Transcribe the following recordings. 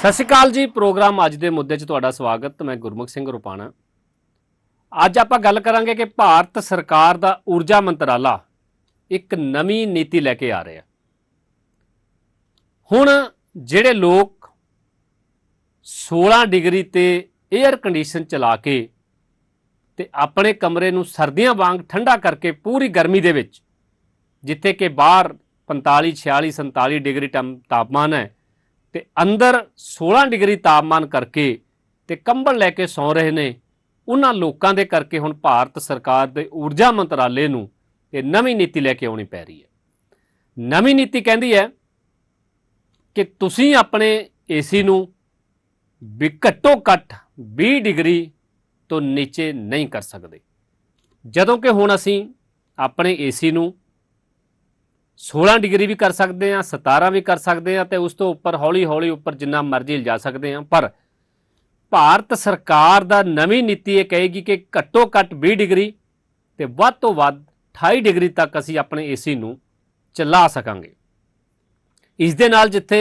ਸਤਿ ਸ਼੍ਰੀ ਅਕਾਲ ਜੀ, ਪ੍ਰੋਗਰਾਮ ਅੱਜ ਦੇ ਮੁੱਦੇ 'ਚ ਤੁਹਾਡਾ ਸਵਾਗਤ। ਮੈਂ ਗੁਰਮੁਖ ਸਿੰਘ ਰੁਪਾਣਾ। ਅੱਜ ਆਪਾਂ ਗੱਲ ਕਰਾਂਗੇ ਕਿ ਭਾਰਤ ਸਰਕਾਰ ਦਾ ਊਰਜਾ ਮੰਤਰਾਲਾ ਇੱਕ ਨਵੀਂ ਨੀਤੀ ਲੈ ਕੇ ਆ ਰਿਹਾ ਹੁਣ ਜਿਹੜੇ ਲੋਕ 16 ਡਿਗਰੀ ਤੇ 에ਅਰ ਕੰਡੀਸ਼ਨ ਚਲਾ ਕੇ ਤੇ ਆਪਣੇ ਕਮਰੇ ਨੂੰ ਸਰਦੀਆਂ ਵਾਂਗ ਠੰਡਾ ਕਰਕੇ ਪੂਰੀ ਗਰਮੀ ਦੇ ਵਿੱਚ, ਜਿੱਥੇ ਕਿ ਬਾਹਰ 45 46 47 ਡਿਗਰੀ ਟੈਂਪ- ਤਾਪਮਾਨ ਹੈ ਤੇ ਅੰਦਰ 16 ਡਿਗਰੀ ਤਾਪਮਾਨ ਕਰਕੇ ਤੇ ਕੰਬਲ ਲੈ ਕੇ ਸੌਂ ਰਹੇ ਨੇ। ਉਹਨਾਂ ਲੋਕਾਂ ਦੇ ਕਰਕੇ ਹੁਣ ਭਾਰਤ ਸਰਕਾਰ ਦੇ ਊਰਜਾ ਮੰਤਰਾਲੇ ਨੂੰ ਇਹ ਨਵੀਂ ਨੀਤੀ ਲੈ ਕੇ ਆਉਣੀ ਪੈ ਰਹੀ ਹੈ। ਨਵੀਂ ਨੀਤੀ ਕਹਿੰਦੀ ਹੈ ਕਿ ਤੁਸੀਂ ਆਪਣੇ ਏਸੀ ਨੂੰ ਵੀ ਘੱਟੋ ਘੱਟ 20 ਡਿਗਰੀ ਤੋਂ ਨੀਚੇ ਨਹੀਂ ਕਰ ਸਕਦੇ। ਜਦੋਂ ਕਿ ਹੁਣ ਅਸੀਂ ਆਪਣੇ ਏਸੀ ਨੂੰ 16 ਡਿਗਰੀ ਵੀ ਕਰ ਸਕਦੇ ਹਾਂ 17 ਵੀ ਕਰ ਸਕਦੇ ਹਾਂ ਤੇ ਉਸ ਤੋਂ ਉੱਪਰ ਹੌਲੀ ਹੌਲੀ ਉੱਪਰ ਜਿੰਨਾ ਮਰਜ਼ੀ ਲਿਜਾ ਸਕਦੇ ਹਾਂ। ਪਰ ਭਾਰਤ ਸਰਕਾਰ ਦਾ ਨਵੀਂ ਨੀਤੀ ਇਹ ਕਹੇਗੀ ਕਿ ਘੱਟੋ ਘੱਟ 20 ਡਿਗਰੀ ਤੇ ਵੱਧ ਤੋਂ ਵੱਧ 28 ਡਿਗਰੀ ਤੱਕ ਅਸੀਂ ਆਪਣੇ ਏਸੀ ਨੂੰ ਚਲਾ ਸਕਾਂਗੇ। ਇਸ ਦੇ ਨਾਲ ਜਿੱਥੇ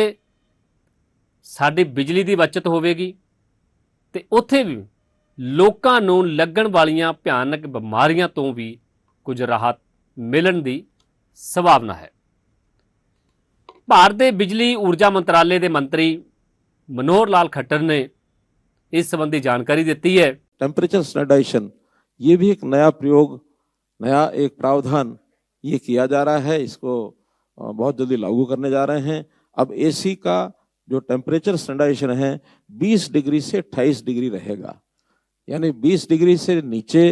ਸਾਡੀ ਬਿਜਲੀ ਦੀ ਬਚਤ ਹੋਵੇਗੀ ਤੇ ਉੱਥੇ ਵੀ ਲੋਕਾਂ ਨੂੰ ਲੱਗਣ ਵਾਲੀਆਂ ਭਿਆਨਕ ਬਿਮਾਰੀਆਂ ਤੋਂ ਵੀ ਕੁਝ ਰਾਹਤ ਮਿਲਣ ਦੀ ਸੰਭਾਵਨਾ ਹੈ ਭਾਰਤ ਦੇ ਬਿਜਲੀ ਊਰਜਾ ਮੰਤਰਾਲੇ ਦੇ ਮੰਤਰੀ ਮਨੋਹਰ ਲਾਲ ਖੱਟਰ ਨੇ ਇਸ ਸੰਬੰਧੀ ਜਾਣਕਾਰੀ ਦਿੱਤੀ ਹੈ टेम्परेचर स्टैंडर्डाइजेशन ये भी एक नया प्रयोग नया एक प्रावधान ये किया जा रहा है इसको अ, बहुत जल्दी लागू करने जा रहे हैं अब एसी का जो टेम्परेचर स्टैंडर्डाइजेशन है 20 डिग्री से 28 डिग्री रहेगा यानी 20 डिग्री से नीचे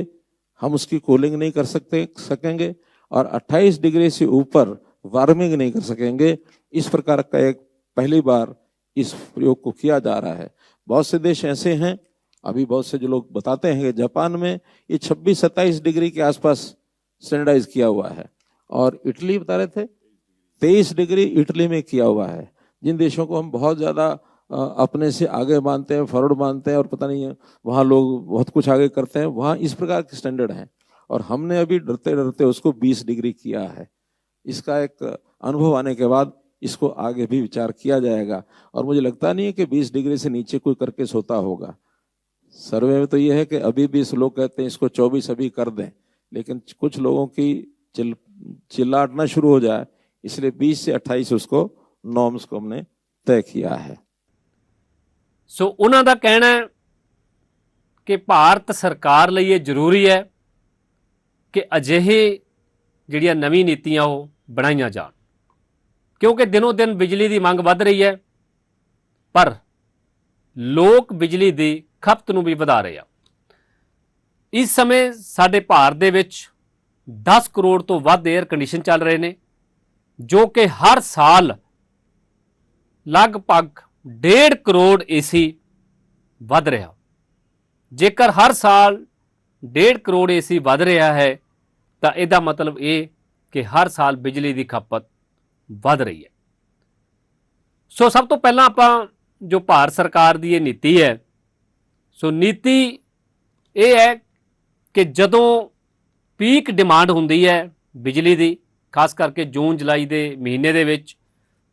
हम उसकी कूलिंग नहीं कर सकते सकेंगे और 28 डिग्री से ऊपर वार्मिंग नहीं कर सकेंगे। इस प्रकार का एक पहली बार इस प्रयोग को किया जा रहा है। बहुत से देश ऐसे हैं, अभी बहुत से जो लोग बताते हैं कि जापान में ये 26 27 डिग्री के आसपास स्टैंडर्डाइज किया हुआ है और इटली बता रहे थे 23 डिग्री इटली में किया हुआ है। जिन देशों को हम बहुत ज़्यादा अपने से आगे मानते हैं फॉरवर्ड मानते हैं और पता नहीं है वहाँ लोग बहुत कुछ आगे करते हैं, वहाँ इस प्रकार के स्टैंडर्ड हैं। और हमने अभी डरते डरते उसको 20 डिग्री किया है इसका एक अनुभव आने के बाद इसको आगे भी विचार किया जाएगा और मुझे लगता नहीं है कि 20 डिग्री से नीचे कोई करके सोता होगा सर्वे में तो ये है कि अभी भी इस लोग कहते हैं इसको 24 अभी कर दें लेकिन कुछ लोगों की चिल चिल्लाटना शुरू हो जाए इसलिए 20 से 28 उसको नॉर्म्स को हमने तय किया है ਸੋ ਉਹਨਾਂ ਦਾ ਕਹਿਣਾ ਹੈ ਕਿ ਭਾਰਤ ਸਰਕਾਰ ਲਈ ਇਹ ਜ਼ਰੂਰੀ ਹੈ ਕਿ ਅਜਿਹੇ ਜਿਹੜੀਆਂ ਨਵੀਂ ਨੀਤੀਆਂ ਉਹ ਬਣਾਈਆਂ ਜਾਣ। ਕਿਉਂਕਿ ਦਿਨੋ ਦਿਨ ਬਿਜਲੀ ਦੀ ਮੰਗ ਵੱਧ ਰਹੀ ਹੈ, ਪਰ ਲੋਕ ਬਿਜਲੀ ਦੀ ਖਪਤ ਨੂੰ ਵੀ ਵਧਾ ਰਹੇ ਆ। ਇਸ ਸਮੇਂ ਸਾਡੇ ਭਾਰਤ ਦੇ ਵਿੱਚ 10 ਕਰੋੜ ਤੋਂ ਵੱਧ 에ਅਰ ਕੰਡੀਸ਼ਨ ਚੱਲ ਰਹੇ ਨੇ, ਜੋ ਕਿ ਹਰ ਸਾਲ ਲਗਭਗ 1.5 ਕਰੋੜ ਏਸੀ ਵੱਧ ਰਿਹਾ। ਜੇਕਰ ਹਰ ਸਾਲ 1.5 ਕਰੋੜ ਏਸੀ ਵੱਧ ਰਿਹਾ ਹੈ, ਤਾਂ ਇਹਦਾ ਮਤਲਬ ਇਹ ਕਿ ਹਰ ਸਾਲ ਬਿਜਲੀ ਦੀ ਖਪਤ ਵੱਧ ਰਹੀ ਹੈ। ਸੋ ਸਭ ਤੋਂ ਪਹਿਲਾਂ ਆਪਾਂ ਜੋ ਭਾਰਤ ਸਰਕਾਰ ਦੀ ਇਹ ਨੀਤੀ ਹੈ, ਸੋ ਨੀਤੀ ਇਹ ਹੈ ਕਿ ਜਦੋਂ ਪੀਕ ਡਿਮਾਂਡ ਹੁੰਦੀ ਹੈ ਬਿਜਲੀ ਦੀ, ਖਾਸ ਕਰਕੇ ਜੂਨ, ਜੁਲਾਈ ਦੇ ਮਹੀਨੇ ਦੇ ਵਿੱਚ,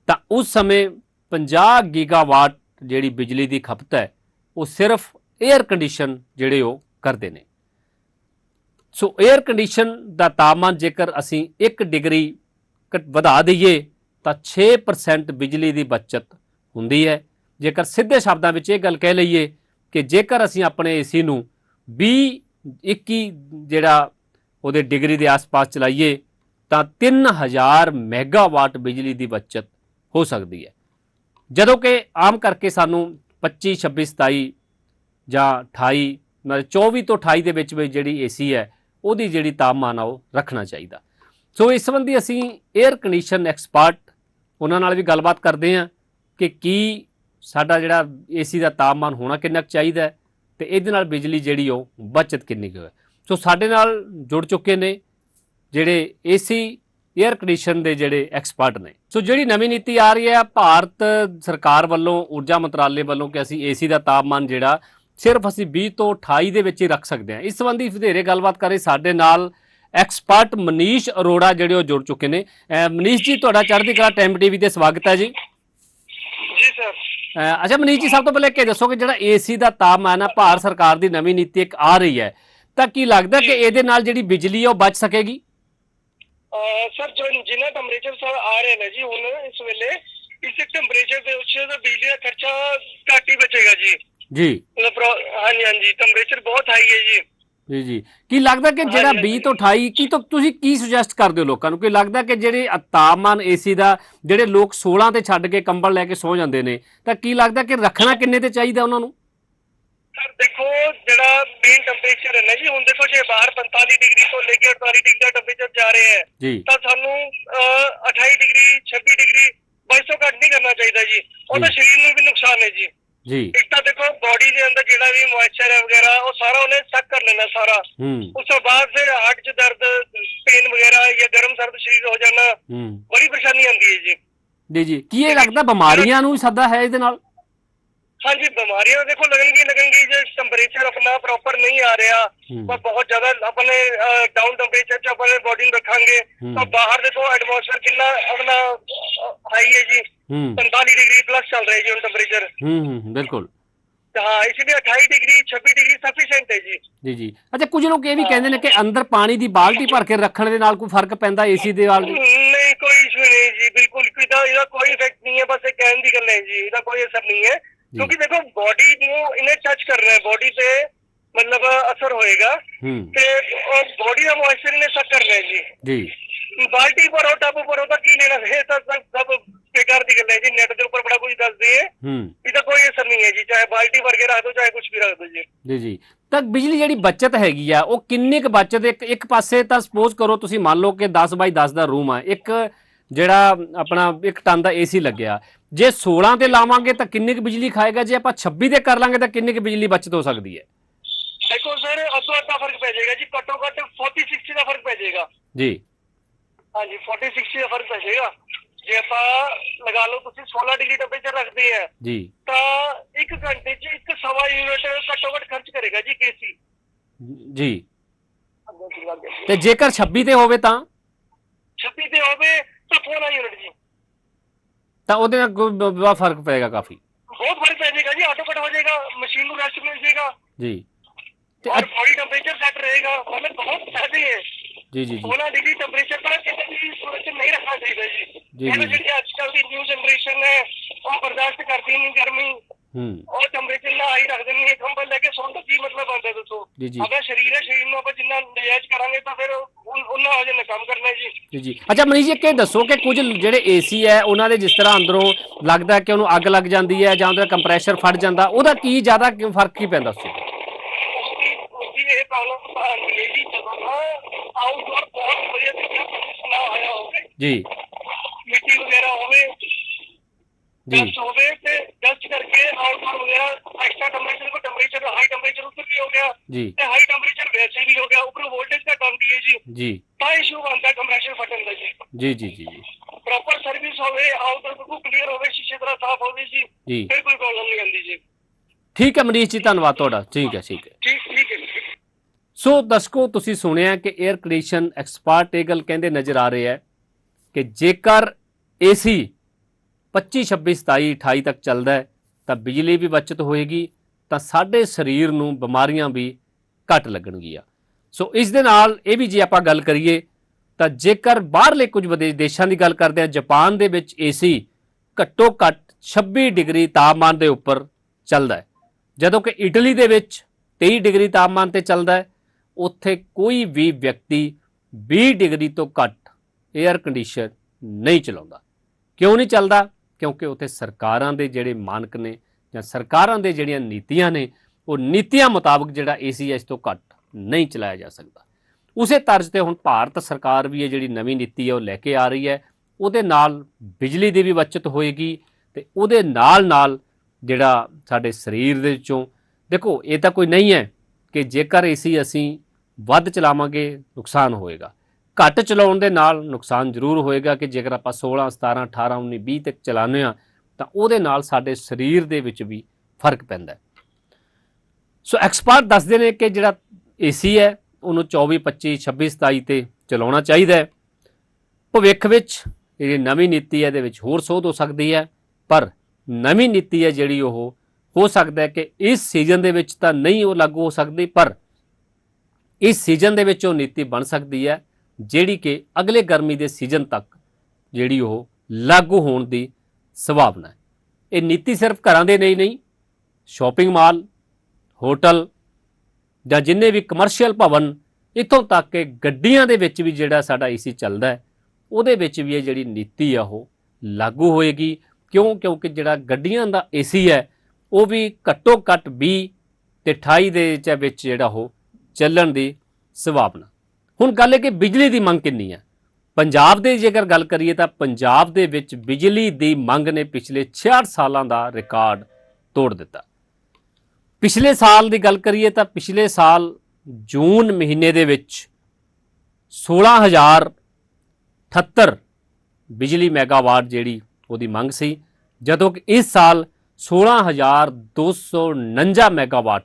ਤਾਂ ਉਸ ਸਮੇਂ 50 ਗੀਗਾਵਾਟ ਜਿਹੜੀ ਬਿਜਲੀ ਦੀ ਖਪਤ ਹੈ, ਉਹ ਸਿਰਫ 에ਅਰ ਕੰਡੀਸ਼ਨ ਜਿਹੜੇ ਉਹ ਕਰਦੇ ਨੇ। ਸੋ 에ਅਰ ਕੰਡੀਸ਼ਨ ਦਾ ਤਾਪਮਾਨ ਜੇਕਰ ਅਸੀਂ 1 ਡਿਗਰੀ ਘਟ- ਵਧਾ ਦਈਏ, ਤਾਂ 6% ਬਿਜਲੀ ਦੀ ਬਚਤ ਹੁੰਦੀ ਹੈ। ਜੇਕਰ ਸਿੱਧੇ ਸ਼ਬਦਾਂ ਵਿੱਚ ਇਹ ਗੱਲ ਕਹਿ ਲਈਏ ਕਿ ਜੇਕਰ ਅਸੀਂ ਆਪਣੇ ਏਸੀ ਨੂੰ 20 21 ਜਿਹੜਾ ਉਹਦੇ ਡਿਗਰੀ ਦੇ ਆਸ-ਪਾਸ ਚਲਾਈਏ, ਤਾਂ 3000 ਮੈਗਾਵਾਟ ਬਿਜਲੀ ਦੀ ਬਚਤ ਹੋ ਸਕਦੀ ਹੈ। ਜਦੋਂ ਕਿ ਆਮ ਕਰਕੇ ਸਾਨੂੰ 25 26 27 ਜਾਂ 28 ਮਤਲਬ 24 ਤੋਂ 28 ਦੇ ਵਿੱਚ ਵਿੱਚ ਜਿਹੜੀ ਏਸੀ ਹੈ ਉਹਦੀ ਜਿਹੜੀ ਤਾਪਮਾਨ ਆ ਉਹ ਰੱਖਣਾ ਚਾਹੀਦਾ। ਸੋ ਇਸ ਸੰਬੰਧੀ ਅਸੀਂ 에ਅਰ ਕੰਡੀਸ਼ਨ ਐਕਸਪਰਟ ਉਹਨਾਂ ਨਾਲ ਵੀ ਗੱਲਬਾਤ ਕਰਦੇ ਹਾਂ ਕਿ ਕੀ ਸਾਡਾ ਜਿਹੜਾ ਏਸੀ ਦਾ ਤਾਪਮਾਨ ਹੋਣਾ ਕਿੰਨਾ ਕੁ ਚਾਹੀਦਾ ਹੈ ਤੇ ਇਹਦੇ ਨਾਲ ਬਿਜਲੀ ਜਿਹੜੀ ਉਹ ਬਚਤ ਕਿੰਨੀ ਕੁ ਹੈ। ਸੋ ਸਾਡੇ ਨਾਲ ਜੁੜ ਚੁੱਕੇ ਨੇ ਜਿਹੜੇ ਏਸੀ 에ਅਰ ਕੰਡੀਸ਼ਨ ਦੇ ਜਿਹੜੇ ਐਕਸਪਰਟ ਨੇ। ਸੋ ਜਿਹੜੀ ਨਵੀਂ ਨੀਤੀ ਆ ਰਹੀ ਹੈ, ਭਾਰਤ ਸਰਕਾਰ ਵੱਲੋਂ, ਊਰਜਾ ਮੰਤਰਾਲੇ ਵੱਲੋਂ ਕਿ ਅਸੀਂ ਏਸੀ ਦਾ ਤਾਪਮਾਨ ਜਿਹੜਾ ਸਿਰਫ ਅਸੀਂ 20 ਤੋਂ 28 ਦੇ ਵਿੱਚ ਹੀ ਰੱਖ ਸਕਦੇ ਹਾਂ। ਇਸ ਸੰਬੰਧੀ ਵਧੇਰੇ ਗੱਲਬਾਤ ਕਰੇ ਸਾਡੇ ਨਾਲ ਐਕਸਪਰਟ ਮਨੀਸ਼ ਅਰੋੜਾ ਜਿਹੜੇ ਉਹ ਜੁੜ ਚੁੱਕੇ ਨੇ। ਮਨੀਸ਼ ਜੀ ਤੁਹਾਡਾ ਚੜ੍ਹਦੀ ਕਲਾ ਟਾਈਮ ਟੀਵੀ ਤੇ ਸਵਾਗਤ ਹੈ ਜੀ। ਜੀ ਸਰ। ਅੱਛਾ ਮਨੀਸ਼ ਜੀ ਸਭ ਤੋਂ ਪਹਿਲੇ ਇਹ ਦੱਸੋ ਕਿ ਜਿਹੜਾ ਏਸੀ ਦਾ ਤਾਪਮਾਨ ਹੈ ਭਾਰਤ ਸਰਕਾਰ ਦੀ ਨਵੀਂ ਨੀਤੀ ਇੱਕ ਆ ਰਹੀ ਹੈ ਤਾਂ ਕੀ ਲੱਗਦਾ ਕਿ ਇਹਦੇ ਨਾਲ ਜਿਹੜੀ ਬਿਜਲੀ ਉਹ ਬਚ ਸਕੇਗੀ? ਸਰ ਜੋ ਜਿੰਨਾ ਟੈਂਪਰੇਚਰ ਸਰ ਆ ਰਹੇ ਨੇ ਜੀ ਹੁਣ ਇਸ ਵੇਲੇ ਇਸ ਟੈਂਪਰੇਚਰ ਦੇ ਉੱਤੇ ਬਿਜਲੀ ਦਾ ਖਰਚਾ ਘੱਟ ਹੀ ਬਚੇਗਾ ਜੀ। ਜੀ। ਹਾਂਜੀ ਹਾਂਜੀ ਟੈਂਪਰੇਚਰ ਬਹੁਤ ਹਾਈ ਹੈ ਜੀ। ਜੀ ਜੀ। ਕੀ ਲੱਗਦਾ ਕਿ ਜਿਹੜਾ ਹਾਂਜੀ, 20 ਤੋਂ 28 ਕੀ ਤੋਂ ਤੁਸੀਂ ਕੀ ਸੁਜੈਸਟ ਕਰਦੇ ਹੋ ਲੋਕਾਂ ਨੂੰ? ਕਿ ਲੱਗਦਾ ਕਿ ਜਿਹੜੇ ਤਾਪਮਾਨ ਏਸੀ ਦਾ ਜਿਹੜੇ ਲੋਕ 16 ਤੇ ਛੱਡ ਕੇ ਕੰਬਲ ਲੈ ਕੇ ਸੌ ਜਾਂਦੇ ਨੇ ਤਾਂ ਕੀ ਲੱਗਦਾ ਕਿ ਰੱਖਣਾ ਕਿੰਨੇ ਤੇ ਚਾਹੀਦਾ ਉਹਨਾਂ ਨੂੰ? ਸਰ ਦੇਖੋ ਜਿਹੜਾ ਮੇਨ ਟੈਂਪਰੇਚਰ ਹੈ ਨਾ ਜੀ ਹੁਣ ਦੇਖੋ ਜੇ ਬਾਹਰ 45 ਡਿਗਰੀ ਤੋਂ ਲੈ ਕੇ 48 ਡਿਗਰੀ ਦਾ ਟੈਂਪਰੇਚਰ ਜਾ ਰਿਹਾ ਹੈ ਤਾਂ ਸਾਨੂੰ ਅਹ, 28 ਡਿਗਰੀ 26 ਡਿਗਰੀ ਬਾਈ ਤੋਂ ਘੱਟ ਨਹੀਂ ਕਰਨਾ ਚਾਹੀਦਾ ਜੀ। ਉਹ ਤਾਂ ਜੀ। ਸਰੀਰ ਨੂੰ ਵੀ ਨੁਕਸਾਨ ਹੈ ਜੀ। ਜੀ। ਇੱਕ ਤਾਂ ਦੇਖੋ ਬਾਡੀ ਦੇ ਅੰਦਰ ਜਿਹੜਾ ਵੀ ਮੋਇਸਚਰ ਹੈ ਵਗੈਰਾ ਉਹ ਸਾਰਾ ਉਹਨੇ ਸਕ ਕਰ ਲੈਣਾ ਸਾਰਾ। ਉਸ ਤੋਂ ਬਾਅਦ ਫਿਰ ਹਾਰਟ 'ਚ ਦਰਦ ਪੇਨ ਵਗੈਰਾ ਜਾਂ ਗਰਮ ਸਰਦ ਸਰੀਰ ਹੋ ਜਾਣਾ ਬੜੀ ਪਰੇਸ਼ਾਨੀ ਆਉਂਦੀ ਹੈ ਜੀ। ਜੀ ਜੀ। ਕੀ ਇਹ ਲੱਗਦਾ ਬਿਮਾਰੀਆਂ ਨੂੰ ਸੱਦਾ ਹੈ ਇਹਦੇ ਨਾਲ? ਹਾਂਜੀ ਬਿਮਾਰੀਆਂ ਦੇਖੋ ਲੱਗਣਗੀ ਲੱਗਣਗੀ ਜੇ ਟੈਂਪਰੇਚਰ ਆਪਣਾ ਪ੍ਰੋਪਰ ਨਹੀਂ ਆ ਰਿਹਾ। ਤਾਂ ਬਹੁਤ ਜ਼ਿਆਦਾ ਆਪਣੇ ਡਾਊਨ ਟੈਂਪਰੇਚਰ 'ਚ ਆਪਣੇ ਬੋਡੀ ਨੂੰ ਰੱਖਾਂਗੇ। ਤਾਂ ਬਾਹਰ ਦੇਖੋ ਐਟਮੋਸਫੇਅਰ ਕਿੰਨਾ ਆਪਣਾ ਹਾਈ ਹੈ ਜੀ। ਹੂੰ। 45 ਡਿਗਰੀ ਪਲੱਸ ਚੱਲ ਰਿਹਾ ਜੀ ਹੁਣ ਟੈਂਪਰੇਚਰ ਹੂੰ ਬਿਲਕੁਲ। ਹਾਂ ਇਸ ਲਈ 28 ਡਿਗਰੀ 26 ਡਿਗਰੀ ਸਫੀਸ਼ੀਐਂਟ ਹੈ ਜੀ। ਜੀ ਜੀ। ਅੱਛਾ ਕੁਝ ਲੋਕ ਇਹ ਵੀ ਕਹਿੰਦੇ ਨੇ ਕਿ ਅੰਦਰ ਪਾਣੀ ਦੀ ਬਾਲਟੀ ਭਰ ਕੇ ਰੱਖਣ ਦੇ ਨਾਲ ਕੋਈ ਫ਼ਰਕ ਪੈਂਦਾ ਏਸੀ ਦੇ ਨਾਲ? ਨਹੀਂ ਕੋਈ ਇਸ਼ੂ ਨਹੀਂ ਜੀ ਬਿਲਕੁਲ। ਕੋਈ ਤਾਂ ਇਹਦਾ ਕੋਈ ਇਫੈਕਟ ਨਹੀਂ ਹੈ ਬਸ ਇਹ ਕਹਿਣ ਦੀ ਗੱਲ ਹੈ ਜੀ ਇਹਦਾ ਕੋਈ ਅਸਰ ਨਹੀਂ ਹੈ। ਕਿਉਂਕਿ ਦੇਖੋ ਬਾਡੀ ਨੂੰ ਇਹਨੇ ਟੱਚ ਕਰਨਾ ਹੈ ਬਾਡੀ ਤੇ ਮਤਲਬ ਅਸਰ ਹੋਏਗਾ ਤੇ ਬਾਡੀ ਦਾ ਮੋਇਸਚਰ ਇਹਨੇ ਸਕ ਕਰਨਾ ਹੈ ਜੀ ਜੀ ਬਾਲਟੀ ਭਰੋ ਟੱਬ ਭਰੋ ਤਾਂ ਕੀ ਲੈਣਾ ਹੈ ਤਾਂ ਸਭ ਸਭ ਬੇਕਾਰ ਦੀ ਗੱਲ ਹੈ ਜੀ ਨੈਟ ਦੇ ਉੱਪਰ ਬੜਾ ਕੁਝ ਦੱਸਦੇ ਹੈ ਹੂੰ ਇਹਦਾ ਕੋਈ ਅਸਰ ਨਹੀਂ ਹੈ ਜੀ ਚਾਹੇ ਬਾਲਟੀ ਕੇ ਰੱਖ ਦੋ ਚਾਹੇ ਕੁਝ ਵੀ ਰੱਖ ਦੋ ਜੀ ਜੀ ਜੀ ਤਾਂ ਬਿਜਲੀ ਜਿਹੜੀ ਬਚਤ ਹੈਗੀ ਆ ਉਹ ਕਿੰਨੀ ਕੁ ਬਚਤ ਇੱਕ ਇੱਕ ਪਾਸੇ ਤਾਂ ਸਪੋਜ਼ ਕਰੋ ਤੁਸੀਂ ਮੰਨ ਲਓ ਕਿ 10 ਬਾਈ 10 ਦਾ ਰੂਮ ਆ ਇੱਕ ਜਿਹੜਾ ਆਪਣਾ ਇੱਕ ਟਨ ਦਾ ਏਸੀ ਲੱਗਿਆ ਜੇ 16 ਤੇ ਲਾਵਾਂਗੇ ਤਾਂ ਕਿੰਨੀ ਕੁ ਬਿਜਲੀ ਖਾਏਗਾ? ਜੇ ਆਪਾਂ 26 ਤੇ ਕਰ ਲਾਂਗੇ ਤਾਂ ਕਿੰਨੀ ਕੁ ਬਿਜਲੀ ਬਚਤ ਹੋ ਸਕਦੀ ਹੈ? ਦੇਖੋ ਸਰ ਅੱਧੋ ਅੱਧਾ ਫ਼ਰਕ ਪੈ ਜਾਏਗਾ ਜੀ। ਘੱਟੋ ਘੱਟ 40 60 ਦਾ ਫ਼ਰਕ ਪੈ ਜਾਏਗਾ। ਜੀ। ਹਾਂਜੀ 40 60 ਦਾ ਫ਼ਰਕ ਪੈ ਜਾਏਗਾ। ਜੇ ਆਪਾਂ ਲਗਾ ਲਓ ਤੁਸੀਂ 16 ਡਿਗਰੀ ਟੈਂਪਰੇਚਰ ਰੱਖਦੇ ਆ ਜੀ। ਤਾਂ ਇੱਕ ਘੰਟੇ 'ਚ ਇੱਕ ਸਵਾ ਯੂਨਿਟ ਘੱਟੋ ਘੱਟ ਖਰਚ ਕਰੇਗਾ ਜੀ ਕੇਸੀ ਜੀ। ਤੇ ਜੇਕਰ 26 ਤੇ ਹੋਵੇ ਤਾਂ? 26 ਤੇ ਹੋਵੇ ਤਾਂ 16 ਯੂਨਿਟ ਜੀ। ਤਾਂ ਉਹਦੇ ਨਾਲ ਕੋਈ ਬ- ਬੜਾ ਫਰਕ ਪਏਗਾ ਕਾਫੀ ਬਹੁਤ ਫਰਕ ਪੈ ਜਾਏਗਾ ਜੀ ਆਟੋ ਕੱਟ ਹੋ ਜਾਏਗਾ ਮਸ਼ੀਨ ਨੂੰ ਰੈਸਟ ਮਿਲ ਜਾਏਗਾ ਜੀ ਤੇ और ਅੱਛ- बॉडी टेम्परेचर सेट रहेगा मतलब बहुत फायदे हैं ਜੀ ਜੀ ਜੀ सोलह डिग्री टेम्परेचर पर किसी भी सूरत से नहीं रखना चाहिए जी जी, ये जी, जी आजकल की न्यू जनरेशन है वो बर्दाश्त करती नहीं गर्मी ਉਹ ਟੈਂਪਰੇਚਰ ਨਾਲ ਹਾਈ ਰੱਖ ਦੇਣਗੇ ਕੰਬਲ ਲੈ ਕੇ ਸੌਣ ਦਾ ਕੀ ਮਤਲਬ ਆਉਂਦਾ ਦੱਸੋ? ਜੀ ਜੀ। ਅਗਰ ਸਰੀਰ ਹੈ ਸਰੀਰ ਨੂੰ ਆਪਾਂ ਜਿੰਨਾ ਨਜਾਇਜ਼ ਕਰਾਂਗੇ ਤਾਂ ਫਿਰ ਉਹਨਾਂ ਹੋ ਜਾਣਾ ਕੰਮ ਕਰਨਾ ਜੀ। ਜੀ ਜੀ। ਅੱਛਾ ਮਨੀਸ਼ ਜੀ ਇੱਕ ਇਹ ਦੱਸੋ ਕਿ ਕੁਝ ਜਿਹੜੇ ਏਸੀ ਹੈ ਉਹਨਾਂ ਦੇ ਜਿਸ ਤਰ੍ਹਾਂ ਅੰਦਰੋਂ ਲੱਗਦਾ ਕਿ ਉਹਨੂੰ ਅੱਗ ਲੱਗ ਜਾਂਦੀ ਹੈ ਜਾਂ ਉਹਦਾ ਕੰਪਰੈਸ਼ਰ ਫਟ ਜਾਂਦਾ ਉਹਦਾ ਕੀ ਜ਼ਿਆਦਾ ਫ਼ਰਕ ਕੀ ਪੈਂਦਾ ਸੀ? ਜੀ। ਮਿੱਟੀ ਵਗੈਰਾ ਹੋਵੇ डस्ट हो गए थे डस्ट करके और हो गया एक्स्ट्रा टेम्परेचर को टेम्परेचर हाई टेम्परेचर उधर भी हो गया जी हाई टेम्परेचर वैसे भी हो गया ऊपर वोल्टेज का कम दिए जी जी ਤਾਂ ਇਸ਼ੂ ਬਣਦਾ ਕੰਪਰੈਸ਼ਰ ਫਟਣ ਦਾ ਜੀ। ਜੀ ਜੀ ਜੀ ਪ੍ਰੋਪਰ ਸਰਵਿਸ ਹੋਵੇ ਆਊਟਰ ਬਿਲਕੁਲ ਕਲੀਅਰ ਹੋਵੇ ਸ਼ੀਸ਼ੇ ਤਰ੍ਹਾਂ ਸਾਫ਼ ਹੋਵੇ ਜੀ। ਜੀ। ਫਿਰ ਕੋਈ ਪ੍ਰੋਬਲਮ ਨਹੀਂ ਆਉਂਦੀ ਜੀ। ਠੀਕ ਹੈ ਮਨੀਸ਼ ਜੀ ਧੰਨਵਾਦ ਤੁਹਾਡਾ। ਠੀਕ ਹੈ ਠੀਕ ਹੈ। ਠੀਕ ਠੀਕ ਹੈ ਸੋ ਦਸਕੋ ਤੁਸੀਂ ਸੁਣਿਆ ਕਿ 에ਅਰ ਕੰਡੀਸ਼ਨ ਐਕਸਪਰਟ ਇਹ ਗੱਲ ਕਹਿੰਦੇ ਨਜ਼ਰ ਆ ਰਹੇ ਹੈ ਕਿ ਜੇਕਰ ਏਸੀ 25 26 27 28 ਤੱਕ ਚੱਲਦਾ ਤਾਂ ਬਿਜਲੀ ਵੀ ਬਚਤ ਹੋਏਗੀ, ਤਾਂ ਸਾਡੇ ਸਰੀਰ ਨੂੰ ਬਿਮਾਰੀਆਂ ਵੀ ਘੱਟ ਲੱਗਣਗੀਆਂ। ਸੋ ਇਸ ਦੇ ਨਾਲ ਇਹ ਵੀ ਜੇ ਆਪਾਂ ਗੱਲ ਕਰੀਏ, ਤਾਂ ਜੇਕਰ ਬਾਹਰਲੇ ਕੁਝ ਵਿਦੇਸ਼ ਦੇਸ਼ਾਂ ਦੀ ਗੱਲ ਕਰਦੇ ਹਾਂ, ਜਾਪਾਨ ਦੇ ਵਿੱਚ ਏਸੀ ਘੱਟੋ ਘੱਟ 26 ਡਿਗਰੀ ਤਾਪਮਾਨ ਦੇ ਉੱਪਰ ਚੱਲਦਾ ਹੈ। ਜਦੋਂ ਕਿ ਇਟਲੀ ਦੇ ਵਿੱਚ 23 ਡਿਗਰੀ ਤਾਪਮਾਨ ਤੇ ਚੱਲਦਾ ਹੈ, ਉੱਥੇ ਕੋਈ ਵੀ ਵਿਅਕਤੀ 20 ਡਿਗਰੀ ਤੋਂ ਘੱਟ 에ਅਰ ਕੰਡੀਸ਼ਨ ਨਹੀਂ ਚਲਾਉਂਦਾ। ਕਿਉਂ ਨਹੀਂ ਚੱਲਦਾ? ਕਿਉਂਕਿ ਉੱਥੇ ਸਰਕਾਰਾਂ ਦੇ ਜਿਹੜੇ ਮਾਨਕ ਨੇ ਜਾਂ ਸਰਕਾਰਾਂ ਦੇ ਜਿਹੜੀਆਂ ਨੀਤੀਆਂ ਨੇ, ਉਹ ਨੀਤੀਆਂ ਮੁਤਾਬਕ ਜਿਹੜਾ ਏਸੀ ਇਸ ਤੋਂ ਘੱਟ ਨਹੀਂ ਚਲਾਇਆ ਜਾ ਸਕਦਾ। ਉਸੇ ਤਰਜ਼ ਤੇ ਹੁਣ ਭਾਰਤ ਸਰਕਾਰ ਵੀ ਇਹ ਜਿਹੜੀ ਨਵੀਂ ਨੀਤੀ ਹੈ ਉਹ ਲੈ ਕੇ ਆ ਰਹੀ ਹੈ। ਉਹਦੇ ਨਾਲ ਬਿਜਲੀ ਦੀ ਵੀ ਬਚਤ ਹੋਏਗੀ ਤੇ ਉਹਦੇ ਨਾਲ ਨਾਲ ਜਿਹੜਾ ਸਾਡੇ ਸਰੀਰ ਦੇ ਵਿੱਚੋਂ, ਦੇਖੋ ਇਹ ਤਾਂ ਕੋਈ ਨਹੀਂ ਹੈ ਕਿ ਜੇਕਰ ਏਸੀ ਅਸੀਂ ਵੱਧ ਚਲਾਵਾਂਗੇ, ਨੁਕਸਾਨ ਹੋਏਗਾ। ਘੱਟ ਚਲਾਉਣ ਦੇ ਨਾਲ ਨੁਕਸਾਨ ਜ਼ਰੂਰ ਹੋਏਗਾ ਕਿ ਜੇਕਰ ਆਪਾਂ 16 17 18 19 20 ਤੱਕ ਚਲਾਉਂਦੇ ਆ ਤਾਂ ਉਹਦੇ ਨਾਲ ਸਾਡੇ ਸਰੀਰ ਦੇ ਵਿੱਚ ਵੀ ਫ਼ਰਕ ਪੈਂਦਾ ਸੋ ਐਕਸਪਰਟ ਦੱਸਦੇ ਨੇ ਕਿ ਜਿਹੜਾ ਏਸੀ ਹੈ, ਉਹਨੂੰ 24 25 26 27 ਤੇ ਚਲਾਉਣਾ ਚਾਹੀਦਾ ਹੈ। ਭਵਿੱਖ ਵਿੱਚ ਇਹ ਨਵੀਂ ਨੀਤੀ ਹੈ, ਇਹਦੇ ਵਿੱਚ ਹੋਰ ਸੋਧ ਹੋ ਸਕਦੀ ਹੈ, ਪਰ ਨਵੀਂ ਨੀਤੀ ਹੈ ਜਿਹੜੀ ਉਹ ਹੋ ਸਕਦਾ ਹੈ ਕਿ ਇਸ ਸੀਜ਼ਨ ਦੇ ਵਿੱਚ ਤਾਂ ਨਹੀਂ ਉਹ ਲਾਗੂ ਹੋ ਸਕਦੀ, ਪਰ ਇਸ ਸੀਜ਼ਨ ਦੇ ਵਿੱਚ ਉਹ ਨੀਤੀ ਬਣ ਸਕਦੀ ਹੈ। ਜਿਹੜੀ ਕਿ ਅਗਲੇ ਗਰਮੀ ਦੇ ਸੀਜ਼ਨ ਤੱਕ ਜਿਹੜੀ ਉਹ ਲਾਗੂ ਹੋਣ ਦੀ ਸੰਭਾਵਨਾ ਹੈ। ਇਹ ਨੀਤੀ ਸਿਰਫ ਘਰਾਂ ਦੇ ਨਹੀਂ ਨਹੀਂ ਸ਼ਾਪਿੰਗ ਮਾਲ ਹੋਟਲ ਜਾਂ ਜਿੰਨੇ ਵੀ ਕਮਰਸ਼ੀਅਲ ਭਵਨ ਇੱਥੋਂ ਤੱਕ ਕਿ ਗੱਡੀਆਂ ਦੇ ਵਿੱਚ ਵੀ ਜਿਹੜਾ ਸਾਡਾ ਏਸੀ ਚੱਲਦਾ ਹੈ, ਉਹਦੇ ਵਿੱਚ ਵੀ ਇਹ ਜਿਹੜੀ ਨੀਤੀ ਆ ਉਹ ਲਾਗੂ ਹੋਏਗੀ। ਕਿਉਂ? ਕਿਉਂਕਿ ਜਿਹੜਾ ਗੱਡੀਆਂ ਦਾ ਏਸੀ ਹੈ, ਉਹ ਵੀ ਘੱਟੋ ਘੱਟ 20 ਤੇ 28 ਦੇ ਵਿੱਚ ਜਿਹੜਾ ਉਹ ਚੱਲਣ ਦੀ ਸੰਭਾਵਨਾ। ਹੁਣ ਗੱਲ ਹੈ ਕਿ ਬਿਜਲੀ ਦੀ ਮੰਗ ਕਿੰਨੀ ਹੈ ਪੰਜਾਬ ਦੇ ਜੇਕਰ ਗੱਲ ਕਰੀਏ ਤਾਂ ਪੰਜਾਬ ਦੇ ਵਿੱਚ ਬਿਜਲੀ ਦੀ ਮੰਗ ਨੇ ਪਿਛਲੇ 66 ਸਾਲਾਂ ਦਾ ਰਿਕਾਰਡ ਤੋੜ ਦਿੱਤਾ। ਪਿਛਲੇ ਸਾਲ ਦੀ ਗੱਲ ਕਰੀਏ ਤਾਂ ਪਿਛਲੇ ਸਾਲ ਜੂਨ ਮਹੀਨੇ ਦੇ ਵਿੱਚ 16078 ਬਿਜਲੀ ਮੈਗਾਵਾਟ ਜਿਹੜੀ ਉਹਦੀ ਮੰਗ ਸੀ, ਜਦੋਂ ਕਿ ਇਸ ਸਾਲ 16249 ਮੈਗਾਵਾਟ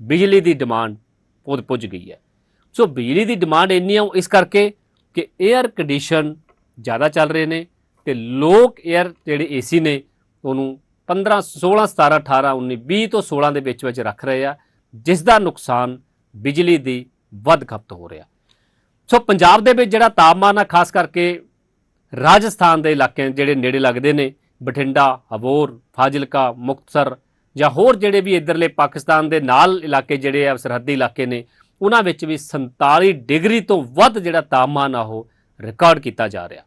ਬਿਜਲੀ ਦੀ ਡਿਮਾਂਡ ਉਹ ਪੁੱਜ ਗਈ ਹੈ। ਸੋ ਬਿਜਲੀ ਦੀ ਡਿਮਾਂਡ ਇੰਨੀ ਆ ਉਹ ਇਸ ਕਰਕੇ ਕਿ 에ਅਰ ਕੰਡੀਸ਼ਨ ਜ਼ਿਆਦਾ ਚੱਲ ਰਹੇ ਨੇ ਤੇ ਲੋਕ 에ਅਰ ਜਿਹੜੇ ਏਸੀ ਨੇ ਉਹਨੂੰ 15 16 17 18 19 20 ਤੋਂ 16 ਦੇ ਵਿੱਚ ਵਿੱਚ ਰੱਖ ਰਹੇ ਆ, ਜਿਸ ਦਾ ਨੁਕਸਾਨ ਬਿਜਲੀ ਦੀ ਵੱਧ ਖਪਤ ਹੋ ਰਿਹਾ। ਸੋ ਪੰਜਾਬ ਦੇ ਵਿੱਚ ਜਿਹੜਾ ਤਾਪਮਾਨ ਆ, ਖਾਸ ਕਰਕੇ ਰਾਜਸਥਾਨ ਦੇ ਇਲਾਕੇ ਜਿਹੜੇ ਨੇੜੇ ਲੱਗਦੇ ਨੇ, ਬਠਿੰਡਾ, ਹਬੋਰ, ਫਾਜ਼ਿਲਕਾ, ਮੁਕਤਸਰ ਜਾਂ ਹੋਰ ਜਿਹੜੇ ਵੀ ਇਧਰਲੇ ਪਾਕਿਸਤਾਨ ਦੇ ਨਾਲ ਇਲਾਕੇ ਜਿਹੜੇ ਆ, ਸਰਹੱਦੀ ਇਲਾਕੇ ਨੇ ਉਹਨਾਂ ਵਿੱਚ ਵੀ 47 ਡਿਗਰੀ ਤੋਂ ਵੱਧ ਜਿਹੜਾ ਤਾਪਮਾਨ ਆ ਉਹ ਰਿਕਾਰਡ ਕੀਤਾ ਜਾ ਰਿਹਾ।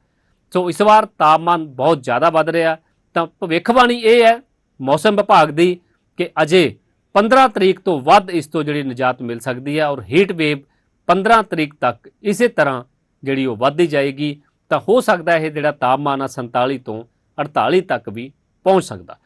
ਸੋ ਇਸ ਵਾਰ ਤਾਪਮਾਨ ਬਹੁਤ ਜ਼ਿਆਦਾ ਵੱਧ ਰਿਹਾ। ਤਾਂ ਭਵਿੱਖਬਾਣੀ ਇਹ ਹੈ, ਮੌਸਮ ਵਿਭਾਗ ਦੀ, ਕਿ ਅਜੇ 15 ਤਰੀਕ ਤੋਂ ਵੱਧ ਇਸ ਤੋਂ ਜਿਹੜੀ ਨਿਜਾਤ ਮਿਲ ਸਕਦੀ ਹੈ ਔਰ ਹੀਟ ਵੇਵ 15 ਤਰੀਕ ਤੱਕ ਇਸੇ ਤਰ੍ਹਾਂ ਜਿਹੜੀ ਉਹ ਵੱਧਦੀ ਜਾਏਗੀ। ਤਾਂ ਹੋ ਸਕਦਾ ਇਹ ਜਿਹੜਾ ਤਾਪਮਾਨ ਆ 47 ਤੋਂ 48 ਤੱਕ ਵੀ ਪਹੁੰਚ ਸਕਦਾ।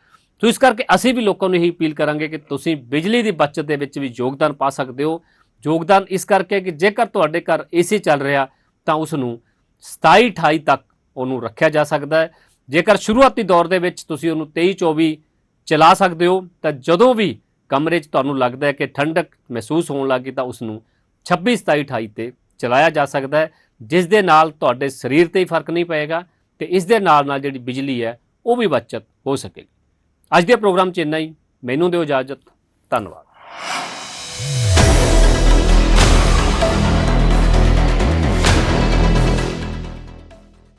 ਸੋ ਇਸ ਕਰਕੇ ਅਸੀਂ ਵੀ ਲੋਕਾਂ ਨੂੰ ਇਹੀ ਅਪੀਲ ਕਰਾਂਗੇ ਕਿ ਤੁਸੀਂ ਬਿਜਲੀ ਦੀ ਬਚਤ ਦੇ ਵਿੱਚ ਵੀ ਯੋਗਦਾਨ ਪਾ ਸਕਦੇ ਹੋ। ਯੋਗਦਾਨ ਇਸ ਕਰਕੇ ਕਿ ਜੇਕਰ ਤੁਹਾਡੇ ਘਰ ਏਸੀ ਚੱਲ ਰਿਹਾ, ਤਾਂ ਉਸ ਨੂੰ 27 28 ਤੱਕ ਉਹਨੂੰ ਰੱਖਿਆ ਜਾ ਸਕਦਾ ਹੈ। ਜੇਕਰ ਸ਼ੁਰੂਆਤੀ ਦੌਰ ਦੇ ਵਿੱਚ ਤੁਸੀਂ ਉਹਨੂੰ 23 24 ਚਲਾ ਸਕਦੇ ਹੋ, ਤਾਂ ਜਦੋਂ ਵੀ ਕਮਰੇ 'ਚ ਤੁਹਾਨੂੰ ਲੱਗਦਾ ਹੈ ਕਿ ਠੰਡਕ ਮਹਿਸੂਸ ਹੋਣ ਲੱਗੀ ਤਾਂ ਉਸ ਨੂੰ 26 27 28 ਤੇ ਚਲਾਇਆ ਜਾ ਸਕਦਾ ਹੈ, ਜਿਸ ਦੇ ਨਾਲ ਤੁਹਾਡੇ ਸਰੀਰ ਤੇ ਹੀ ਫ਼ਰਕ ਨਹੀਂ ਪਏਗਾ ਤੇ ਇਸ ਦੇ ਨਾਲ ਨਾਲ ਜਿਹੜੀ ਬਿਜਲੀ ਹੈ, ਉਹ ਵੀ ਬਚਤ ਹੋ ਸਕੇਗੀ। ਅੱਜ ਦੇ ਪ੍ਰੋਗਰਾਮ 'ਚ ਇੰਨਾ ਹੀ। ਮੈਨੂੰ ਦਿਓ ਇਜਾਜ਼ਤ। ਧੰਨਵਾਦ।